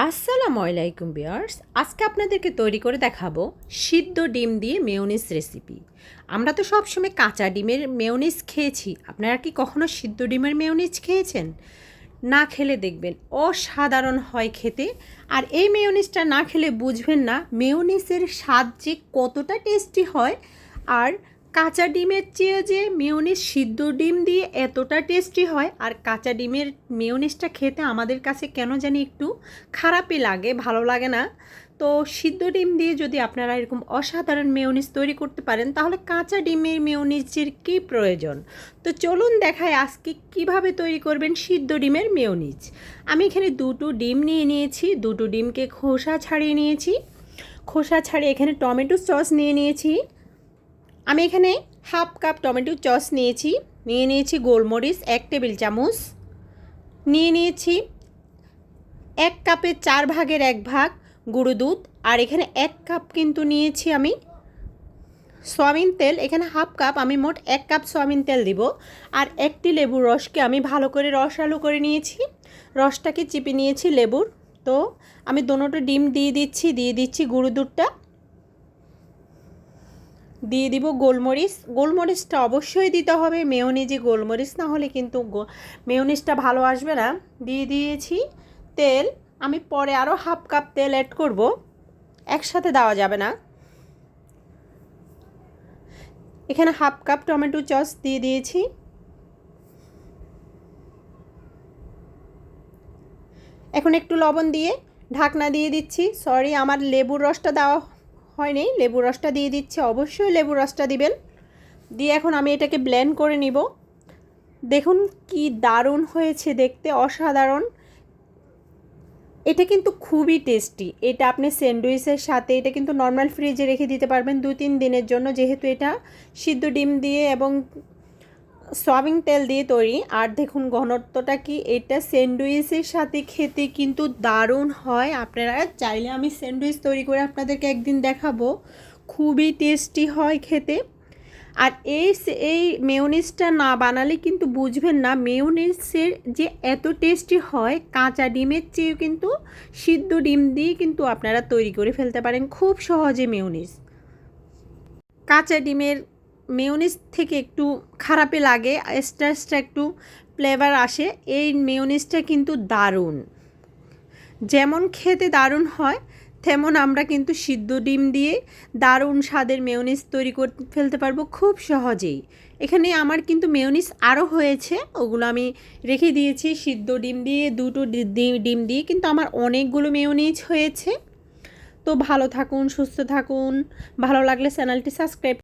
আসসালামু আলাইকুম বিয়ার্স আজকে আপনাদেরকে তৈরি করে দেখাবো সিদ্ধ ডিম দিয়ে মেয়োনিজ রেসিপি। আমরা তো সবসময় কাঁচা ডিমের মেয়োনিজ খেয়েছি, আপনারা কি কখনো সিদ্ধ ডিমের মেয়োনিজ খেয়েছেন? না খেলে দেখবেন অসাধারণ হয় খেতে, আর এই মেয়োনিজটা না খেলে বুঝবেন না মেয়োনিজের স্বাদ যে কতটা টেস্টি হয়, আর কাঁচা ডিমের চেয়ে যে মেয়োনিজ সিদ্ধ ডিম দিয়ে এতটা টেস্টি হয়, আর কাঁচা ডিমের মেয়োনিজটা খেতে আমাদের কাছে কেন জানি একটু খারাপই লাগে, ভালো লাগে না। তো সিদ্ধ ডিম দিয়ে যদি আপনারা এরকম অসাধারণ মেয়োনিজ তৈরি করতে পারেন, তাহলে কাঁচা ডিমের মেয়োনিজের কী প্রয়োজন? তো চলুন দেখায় আজকে কীভাবে তৈরি করবেন সিদ্ধ ডিমের মেয়োনিজ। আমি এখানে দুটো ডিম নিয়ে নিয়েছি, দুটো ডিমকে খোসা ছাড়িয়ে নিয়েছি। খোসা ছাড়িয়ে এখানে টমেটো সস নিয়ে নিয়েছি। আমি এখানে হাফ কাপ টমেটো চস নিয়েছি, নিয়ে নিয়েছি গোলমরিচ, এক টেবিল চামচ, নিয়ে নিয়েছি এক কাপের চার ভাগের এক ভাগ গুঁড়ো দুধ, আর এখানে এক কাপ কিন্তু নিয়েছি আমি সয়াবিন তেল। এখানে হাফ কাপ, আমি মোট এক কাপ সয়াবিন তেল দিব, আর একটি লেবুর রসকে আমি ভালো করে রস আলু করে নিয়েছি। রসটাকে চিপে নিয়েছি লেবুর। তো আমি দোনোটা ডিম দিয়ে দিচ্ছি দিয়ে দিচ্ছি গুঁড়ো দুধটা। দিয়ে দিব গোলমরিচ। গোলমরিচটা অবশ্যই দিতে হবে। মেয়নিজে গোলমরিচ না হলে কিন্তু মেয়নিজটা ভালো আসবে না। দিয়ে দিয়েছি তেল। আমি পরে আরও হাফ কাপ তেল অ্যাড করব। একসাথে দেওয়া যাবে না। এখানে হাফ কাপ টমেটো চস দিয়ে দিয়েছি। এখন একটু লবণ দিয়ে ঢাকনা দিয়ে দিচ্ছি। সরি আমার লেবুর রসটা দেওয়া হয়নি, লেবু রসটা দিয়ে দিচ্ছে, অবশ্যই লেবু রসটা দিবেন। দিয়ে এখন আমি এটাকে ব্লেন্ড করে নিব। দেখুন কি দারুণ হয়েছে দেখতে, অসাধারণ। এটা কিন্তু খুবই টেস্টি এটা আপনি স্যান্ডউইচের সাথে, এটা কিন্তু নর্মাল ফ্রিজে রেখে দিতে পারবেন দু তিন দিনের জন্য, যেহেতু এটা সিদ্ধ ডিম দিয়ে এবং সয়াবিন তেল দিয়ে তৈরি। আর দেখুন ঘনত্বটা কি, এটা স্যান্ডউইচের সাথে খেতে কিন্তু দারুণ হয়। আপনারা চাইলে আমি স্যান্ডউইচ তৈরি করে আপনাদেরকে একদিন দেখাবো। খুবই টেস্টি হয় খেতে। আর এই এই মেয়নিজটা না বানালে কিন্তু বুঝবেন না, মেয়নিজের যে এত টেস্টি হয়, কাঁচা ডিমের চেয়েও কিন্তু সিদ্ধ ডিম দিয়ে কিন্তু আপনারা তৈরি করে ফেলতে পারেন। খুব সহজে মেয়নিজ। কাঁচা ডিমের মেয়নিজ থেকে একটু খারাপে লাগে এক্সট্রা এক্সট্রা একটু ফ্লেভার আসে, এই মেয়নিজটা কিন্তু দারুণ। যেমন খেতে দারুণ হয়, তেমন আমরা কিন্তু সিদ্ধ ডিম দিয়ে দারুণ স্বাদের মেয়নিজ তৈরি করে, ফেলতে পারব খুব সহজেই। এখানে আমার কিন্তু মেয়নিজ আরও হয়েছে, ওগুলো আমি রেখে দিয়েছি, সিদ্ধ ডিম দিয়ে, দুটো ডিম দিয়ে, কিন্তু আমার অনেকগুলো মেয়নিজ হয়েছে। তো ভালো থাকুন, সুস্থ থাকুন, ভালো লাগলে চ্যানেলটি সাবস্ক্রাইব